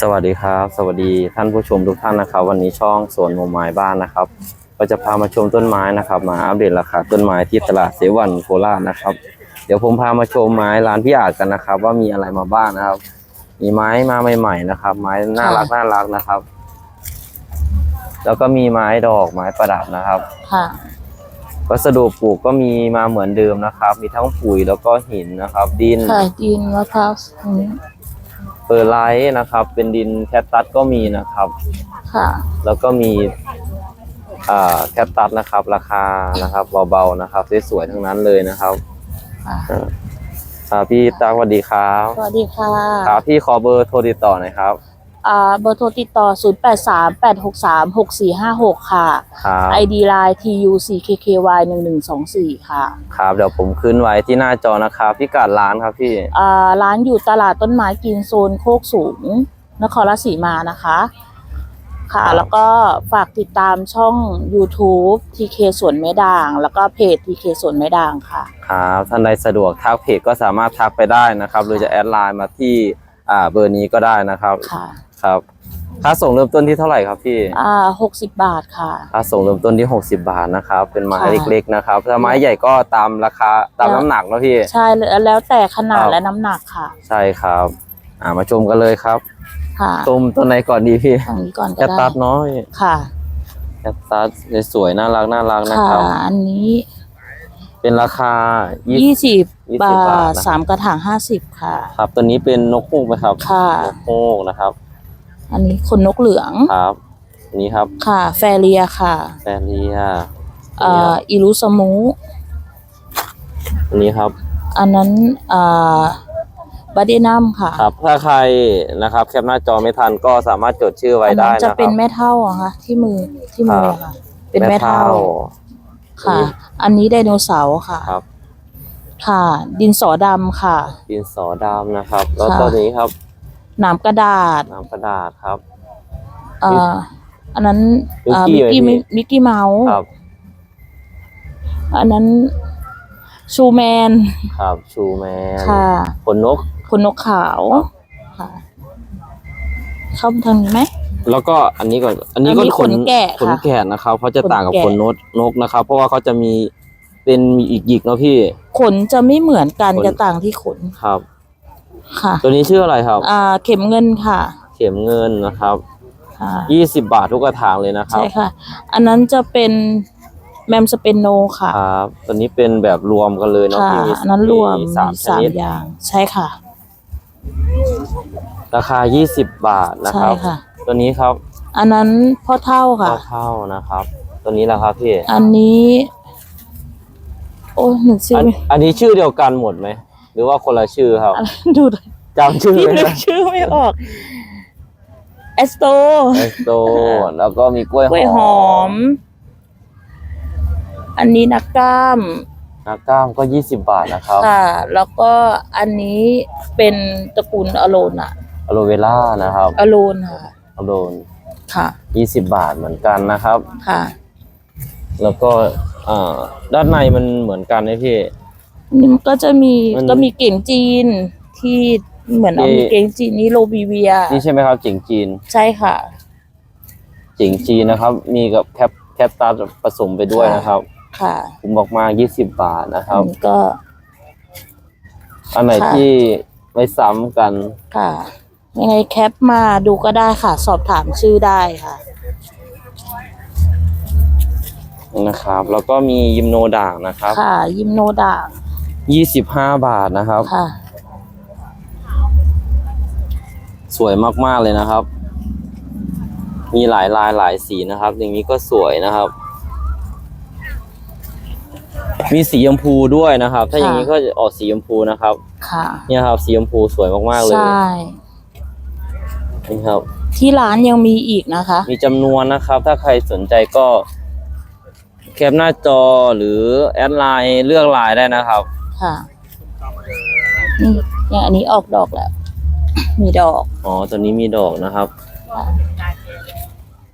สวัสดีครับ สวัสดีท่านผู้ชมทุกท่านนะครับ วันนี้ช่องสวนโมไม้บ้านนะครับ ก็จะพามาชมต้นไม้นะครับ มาอัปเดตราคาต้นไม้ที่ตลาดเซวันโคราชนะครับ เดี๋ยวผมพามาชมไม้ร้านพี่อาจกันนะครับ ว่ามีอะไรมาบ้างนะครับ มีไม้มาใหม่ๆนะครับ ไม้น่ารักน่ารักนะครับ แล้วก็มีไม้ดอกไม้ประดับนะครับค่ะวัสดุปลูกก็มีมาเหมือนเดิมนะครับ มีทั้งปุ๋ยแล้วก็หินนะครับ ดินค่ะดินมะพร้าวอืม เปอร์ไลท์นะครับ เป็นดินแคตตัสก็มีนะครับ ค่ะ แล้วก็มีอ่าแคปตัสนะครับ ราคานะครับเบาๆนะครับสวยๆทั้งนั้นเลยนะครับค่ะอ่าอ่าพี่ตาสวัสดีครับ สวัสดีค่ะ ครับพี่ขอเบอร์โทรติดต่อหน่อยครับอ่า เบอร์โทรติดต่อ 0 8 3 8 6 3 6 4 5 6 ค่ะ ครับ ID Line TUCKKY 1124 ค่ะครับเดี๋ยวผมขึ้นไว้ที่หน้าจอนะครับพี่กัดร้านครับพี่อ่าร้านอยู่ตลาดต้นไม้กินโซนโคกสูง นครราชสีมานะคะ ค่ะ แล้วก็ฝากติดตามช่อง YouTube TK สวนไม้ด่าง แล้วก็เพจ TK สวนไม้ด่างค่ะ ครับท่านใดสะดวกทักเพจก็สามารถทักไปได้นะครับ หรือจะแอดไลน์มาที่อ่าเบอร์นี้ก็ได้นะครับ ค่ะ ครับ ค่าส่งเริ่มต้นที่เท่าไหร่ครับพี่ อ่า60บาทค่ะ ค่าส่งเริ่มต้นที่ 60 บาทนะครับ เป็นไม้ค่ะเล็กๆนะครับ ถ้าไม้ใหญ่ก็ตามราคาตามน้ำหนักเนอะพี่ ใช่แล้วแต่ขนาคดรับ และน้ำหนักค่ะ ใช่ครับ อ่ามาชมกันเลยครับ ค่ะชมต้นไหนก่อนดีพี่ฝั่งนี้ก่อนแคก็ตได้ตัสเนาะค่ะแคตตัสสวยๆน่ารักน่ารักนะค่ะ ครับ อันนี้เป็นราคา ยี่สิบ20บาบาททนะ สามกระถางห้าสิบค่ะ ครับตัวนี้เป็นนกฮูกไหมครับ ค่ะ นกฮูกนะครับ อันนี้ขนนกเหลือง ครับอันนี้ครับ ค่ะ แฟเรียค่ะแฟเรียเอ่ออิรุสมูอันนี้ครับ อันนั้นเอ่อบาเดนัมค่ะครับ ถ้าใครนะครับแคปหน้าจอไม่ทันก็สามารถจดชื่อไว้อันได้นั้นนะจะคเป็นรับแม่เท่าอะค่ะที่มือที่มือครับค่ะ เป็นแม่เท่าค่ะนี่อันนี้ไดโนเสาร์ค่ะ ครับ ค่ะ ดินสอดำค่ะ ดินสอดำนะครับ แล้วค่ะตัวนี้ครับ หนามกระดาษน้ำกระดาษครับ เอ่ออันนั้นมิกเอ่อกี้มิกกี้ไหมพี่ มิกกี้เมาส์ครับอันนั้นชูแมนครับชูแมนค่ะขนนกคนนกขาวค่ะเข้ามาทางนี้ไหม แล้วก็อันนี้ก่อน อันนี้อันก็นี้ขนขนแกะขนค่ะแกะนะครับเขาจะต่างกับขนแกะขนนกนกนะครับ เพราะว่าเขาจะมีเป็นมีอีกหยิกเนาะพี่ ขนจะไม่เหมือนกันขน จะต่างที่ขน ครับ ค่ะ ตัวนี้ชื่ออะไรครับ อ่า เข็มเงินค่ะ เข็มเงินนะครับค่ะยี่สิบบาททุกกระถางเลยนะครับ ใช่ค่ะ อันนั้นจะเป็นแมมสเปนโนค่ะ ครับตัวนี้เป็นแบบรวมกันเลยเนาะค่ะที่มีอันนั้นรวมสามมีชนิดอย่าง ใช่ค่ะ ราคายี่สิบบาทนะครับใช่ค่ะ ตัวนี้ครับอันนั้นพ่อเท่าค่ะ เท่าๆนะครับ ตัวนี้แหละครับพี่อันนี้ โอ้ยหนึ่งชื่ออันไม่อันนี้ชื่อเดียวกันหมดไหม หรือว่าคนละชื่อครับอะไรดูหน่อยจำชื่อพี่ไม่นึได้กชื่อไม่ออกเอสโตเอสโตแล้วก็มีกล้วยกล้วยหอม อันนี้นักกล้ามนักกล้ามก็ยี่สิบบาทนะครับค่ะ แล้วก็อันนี้เป็นตระกูลอโลนอะอะโลเวล่านะครับอโลนค่ะอะโลนค่ะ ยี่สิบบาทเหมือนกันนะครับ ค่ะ แล้วก็อ่าด้านในมันเหมือนกันนะพี่ นี่มันก็จะมีมัน ก็มีเก่งจีนที่เหมือนเอาที่มีเก่งจีนนี่โรบีเวีย นี่ใช่ไหมครับจิงจีนใช่ค่ะ จิงจีนนะครับ มีกับแคปแคปตัสผสมไปด้วยนะครับค่ะคุ้มมากๆยี่สิบบาทนะคอัรันบนี้ก็ อันไหนค่ะ ที่ไม่ซ้ำกัน ค่ะ ยังไงแคปมาดูก็ได้ค่ะ สอบถามชื่อได้ค่ะ นะครับ แล้วก็มียิมโนด่างนะครับ ค่ะ ยิมโนด่าง ยี่สิบห้าบาทนะครับ ค่ะ สวยมากๆเลยนะครับ มีหลายลายหลายสีนะครับ อย่างนี้ก็สวยนะครับ มีสีชมพูด้วยนะครับ ถ้าอย่างนี้ก็จะออกสีชมพูนะครับ ค่ะ เนี่ยครับสีชมพูสวยมากๆเลยใช่ นี่ครับ ที่ร้านยังมีอีกนะคะ มีจำนวนนะครับ ถ้าใครสนใจก็แคปหน้าจอหรือแอดไลน์เลือกไลน์ได้นะครับ ค่ะ นี่อย่างอันนี้ออกดอกแล้ว มีดอก อ๋อตัวนี้มีดอกนะครับค่ะ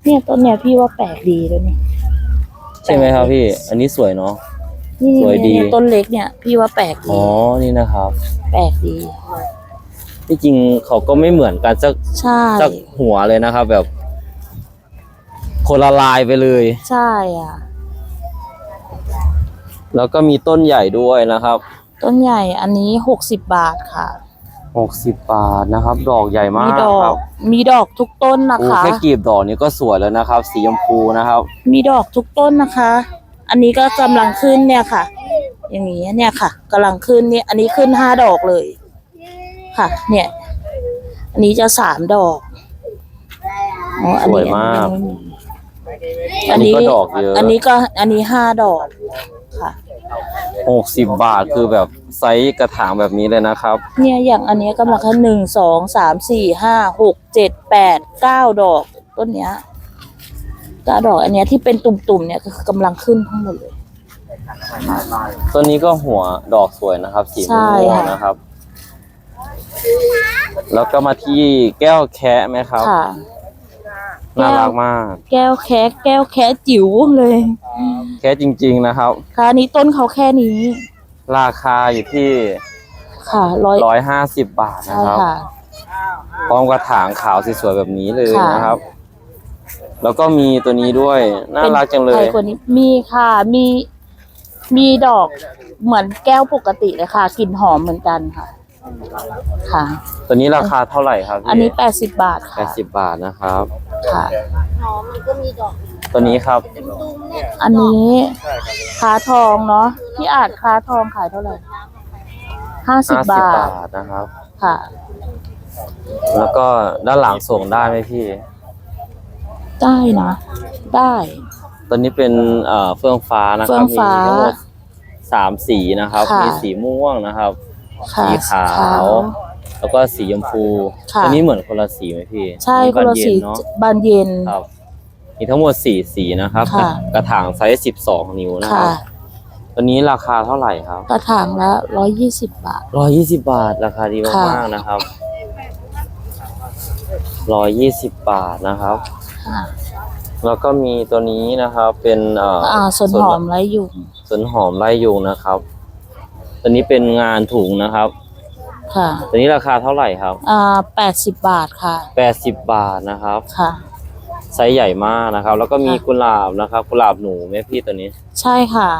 เนี่ยต้นเนี่ยพี่ว่าแปลกดีเลยเนี่ยใช่ไหมครับพี่ อันนี้สวยเนาะ นี่สวยดี เนี่ยต้นเล็กเนี่ย พี่ว่าแปลกดี อ๋อ นี่นะครับ แปลกดี ที่จริงเขาก็ไม่เหมือนกันสักใช่สักหัวเลยนะครับ แบบ คนละลายไปเลย ใช่อะ แล้วก็มีต้นใหญ่ด้วยนะครับ ต้นใหญ่อันนี้หกสิบบาทค่ะหกสิบบาทนะครับ ดอกใหญ่มามีกดอครักบมีดอกทุกต้นนะโอ้คะแค่กลีบดอกนี้ก็สวยแล้วนะครับ สีชมพูนะครับ มีดอกทุกต้นนะคะ อันนี้ก็กำลังขึ้นเนี่ยค่ะ อย่างนี้เนี่ยค่ะกำลังขึ้นเนี่ยอันนี้ขึ้นห้าดอกเลยค่ะ เนี่ย อันนี้จะสามดอกอ๋ออันสวยนี้มากอันนี้อันนี้ก็ดอกเยอะ อันนี้ก็อันนี้ห้าดอกค่ะ หกสิบบาทคือแบบไซส์กระถางแบบนี้เลยนะครับ เนี่ยอย่างอันเนี้ยกำลังขึ้นหนึ่งสองสามสี่ห้าหกเจ็ดแปดเก้าดอกต้นเนี้ยเก้าดอกอันเนี้ยที่เป็นตุ่มๆเนี่ยก็คือกำลังขึ้นทั้งหมดเลยต้นนี้ก็หัวดอกสวยนะครับ สีใช่ม่วงค่ะนะครับ แล้วก็มาที่แก้วแคะไหมครับ ค่ะ น่ารักมาก แก้วแคะแก้วแคะจิ๋วเลย แคะจริง ๆนะครับ ค่ะอันนี้ต้นเขาแค่นี้ ราคาอยู่ที่ค่ะร้อยร้อยห้าสิบบาทนะใช่ครับค่ะ พร้อมกระถางขาวสวยๆแบบนี้เลยค่ะ นะครับ แล้วก็มีตัวนี้ด้วย น่ารักจังเลยไทกว่านี้มีค่ะ มี มีดอกเหมือนแก้วปกติเลยค่ะกลิ่นหอมเหมือนกันค่ะ ค่ะ ตัวนี้ราคาเท่าไหร่ครับพี่อันนี้แปดสิบบาทแปค่ะดสิบบาทนะครับ ค่ะ ตัวนี้ครับ อันนี้ค้าทองเนาะพี่อาจค้าทองขายเท่าไหร่ห้าสิบห้าสิบบาทบาทนะครับ ค่ะ แล้วก็ด้านหลังส่งได้ไหมพี่ ได้นะ ได้ ตัวนี้เป็นเอ่อเฟื่องฟ้านะคเฟื่รัอบงฟ้ามีทั้งหมดสามสีนะครับ ค่ะ มีสีม่วงนะครับ ค่ะ สีขาว แล้วก็สีชมพูค่ะตัวนี้เหมือนคนละสีไหมพี่ใช่มีคนละบานเย็สีเนาะบานเย็น ครับ มีทั้งหมดสี่สีนะครับ ค่ะ กระถางไซส์สิบสองนิ้วนะคค่ะ รับตัวนี้ราคาเท่าไหร่ครับกระถางละร้อยยี่สิบบาท ร้อยยี่สิบบาทราคาดีค่ะ มากๆนะครับร้อยยี่สิบบาทนะครับ ค่ะ แล้วก็มีตัวนี้นะครับ เป็นเอ่ออ่าส่วนหอมไรยุงสวนหอมไร่ยุงนะครับ ตัวนี้เป็นงานถุงนะครับ ค่ะ ตัวนี้ราคาเท่าไหร่ครับอ่าแปดสิบบาทค่ะ แปดสิบบาทนะครับ ค่ะ ไซส์ใหญ่มากนะครับ แล้วก็มีค่ะกุหลาบนะครับกุหลาบหนูไหมพี่ตัวนี้ ใช่ค่ะ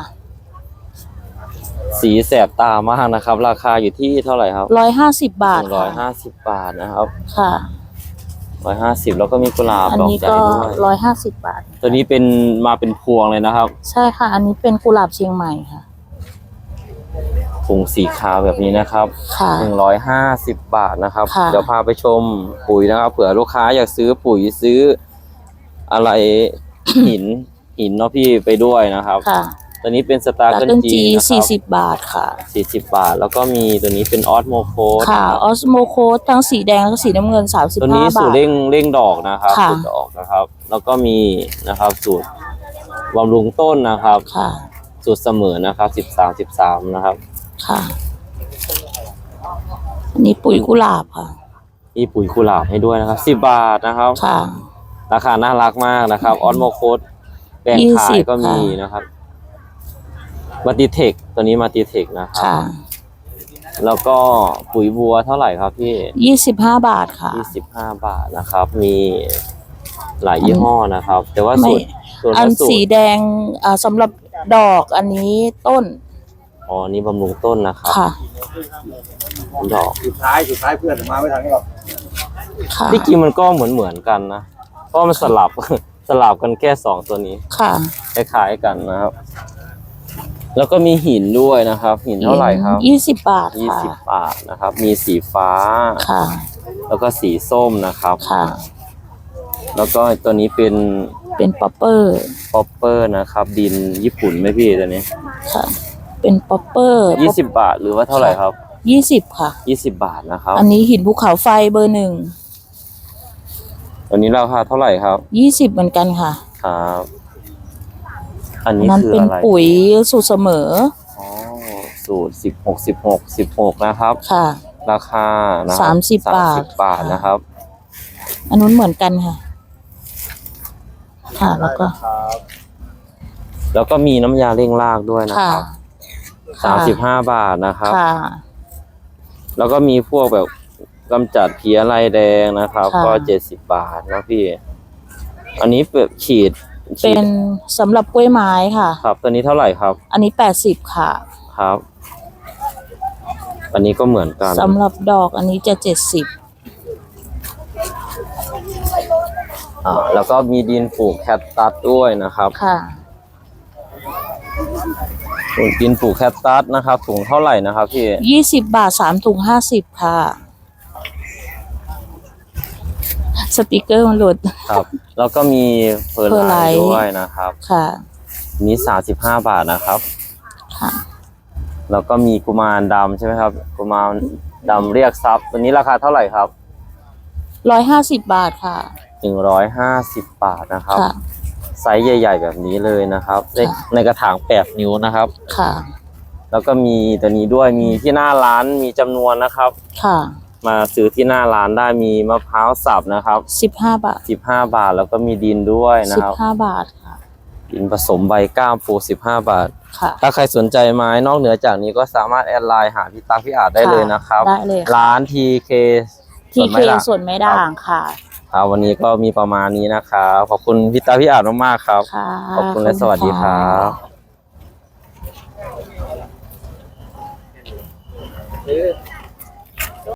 สีแสบตามากนะครับ ราคาอยู่ที่เท่าไหร่ครับร้อยห้าสิบบาทหนึ่งร้อยค่ะห้าสิบบาทนะครับ ค่ะร้อยห้าสิบแล้วก็มีกุหลาบอันดอกนี้ใหญ่ก็ด้วยร้อยห้าสิบบาท ตัวนี้เป็นมาเป็นพวงเลยนะครับ ใช่ค่ะ อันนี้เป็นกุหลาบเชียงใหม่ค่ะถุงสีขาวแบบนี้นะครับค่ะหนึ่งร้อยห้าสิบบาทนะครับค่ะเดี๋ยวพาไปชมปุ๋ยนะครับ เผื่อลูกค้าอยากซื้อปุ๋ยซื้อ อะไรหินหินเนาะพี่ไปด้วยนะครับ ค่ะตัวนี้เป็นสตาร์แล้วเกิลเป็นจีจีนะคสี่รับสิบบาทค่ะ สี่สิบบาท แล้วก็มีตัวนี้เป็นออสโมโคดค่ะออสโมโคสทั้งสีแดงแล้วก็สีน้ำเงินสามสิบตัวห้านี้สูบาตรทเร่งเร่งดอกนะครับค่ะ สูตรดอกนะครับ แล้วก็มีนะครับสูตรบำรุงต้นนะครับ ค่ะ สูตรเสมอนะครับสิบสามสิบสามนะครับ ค่ะ อันนี้ปุ๋ยกุหลาบค่ะ มีปุ๋ยกุหลาบให้ด้วยนะครับสิบบาทนะครับ ค่ะ ราคาน่ารักมากนะครับออสโมโคดแบ่งขาย20ก็มีค่ะนะครับมาติเทคตัวนี้มาติเทคนะครับค่ะแล้วก็ปุ๋ยบัวเท่าไหร่ครับพี่ยี่สิบห้าบาทค่ะยี่สิบห้าบาทนะครับ มีหลายยี่ห้อนะครับ แต่ว่าไม่สูตรส่วนอันละสูสีตรแดงอ่าสำหรับดอกอันนี้ต้นอ๋อนี่บำรุงต้นนะครับค่ะดอกสุดท้ายสุดท้ายเพื่อนมาไม่ทันหรอกค่ะที่จริงมันก็เหมือนเหมือนๆกันนะ เพราะมันสลับ สลับกันแค่สองตัวนี้ค่ะ คล้ายๆกันนะครับ แล้วก็มีหินด้วยนะครับ หินเท่าไหร่ครับยี่สิบบาทยี่ค่ะสิบบาทนะครับ มีสีฟ้า ค่ะแล้วก็สีส้มนะครับ ค่ะ แล้วก็ตัวนี้เป็นเป็นป๊อปเปอร์ป๊อปเปอร์นะครับ ดินญี่ปุ่นไหมพี่ตัวนี้ค่ะ เป็นป๊อปเปอร์ยี่สิบบาทหรือว่าเท่าไหร่ครับยี่สิบค่ะ ยี่สิบบาทนะครับ อันนี้หินภูเขาไฟเบอร์หนึ่ง ตัวนี้ราคาเท่าไหร่ครับ ยี่สิบเหมือนกันค่ะครับ อันนี้นั้นคือเป็นอะไรปุ๋ยสูตรเสมออ๋อสูตรสิบหกสิบหกสิบหกนะครับ ค่ะ ราคานะสามสิบบาทสิบบาทนะครับ อันนู้นเหมือนกันค่ะ ค่ะแล้วก็แล้วก็มีน้ำยาเร่งรากด้วยนะค่ะ ครับค่ะสามสิบห้าบาทนะครับ ค่ะ แล้วก็มีพวกแบบ กำจัดเพี้ยไรแดงนะครับ ค่ะ ก็เจ็ดสิบบาทนะพี่ อันนี้เปบฉีดฉีเป็ดนสำหรับกล้วยไม้ค่ะ ครับ ตัวนี้เท่าไหร่ครับอันนี้แปดสิบค่ะครับ อันนี้ก็เหมือนกัน สำหรับดอกอันนี้จะเจ็ดสิบอ่าแล้วก็มีดินปลูกแคตตัสด้วยนะครับค่ะ ดินปลูกแคตตัสนะครับถุงเท่าไหร่นะครับพี่ ยี่สิบบาทสามถุงห้าสิบค่ะ สติกเกอร์มันหลุด ครับ แล้วก็มีเพอร์เพอร์ไลไลท์ท์ด้วยนะครับ ค่ะอันนี้สามสิบห้าบาทนะครับ ค่ะ แล้วก็มีกุมารดำใช่ไหมครับ กุมารดำเรียกทรัพย์ตัวนี้ราคาเท่าไหร่ครับร้อยห้าสิบบาทค่ะหนึ่งร้อยห้าสิบบาทนะครับ ค่ะ ไซส์ใหญ่ ๆ แบบนี้เลยนะครับในค่ะ ในกระถางแปดนิ้วนะครับ ค่ะ แล้วก็มีตัวนี้ด้วยมีที่หน้าร้านมีจำนวนนะครับ ค่ะ มาซื้อที่หน้าร้านได้มีมะพร้าวสับนะครับสิบห้าบาทสิบห้าบาทแล้วก็มีดินด้วยนะสิบครับ ห้าบาทค่ะ ดินผสมใบก้ามปูสิบห้าบาท ค่ะถ้าใครสนใจไม้นอกเหนือจากนี้ก็สามารถแอดไลน์หาพี่ตั๊กพี่อาจได้เลยนะครับ ได้เลยค่ะร้าน TK ทีเคส่วนไม้ด่างส่วนไม่ด่างค่ะครับวันนี้ก็มีประมาณนี้นะครับขอบคุณพี่ตั๊กพี่อาจมากๆครับ ค่ะขอบคุณและสวัสดีครับะเอ๊ะ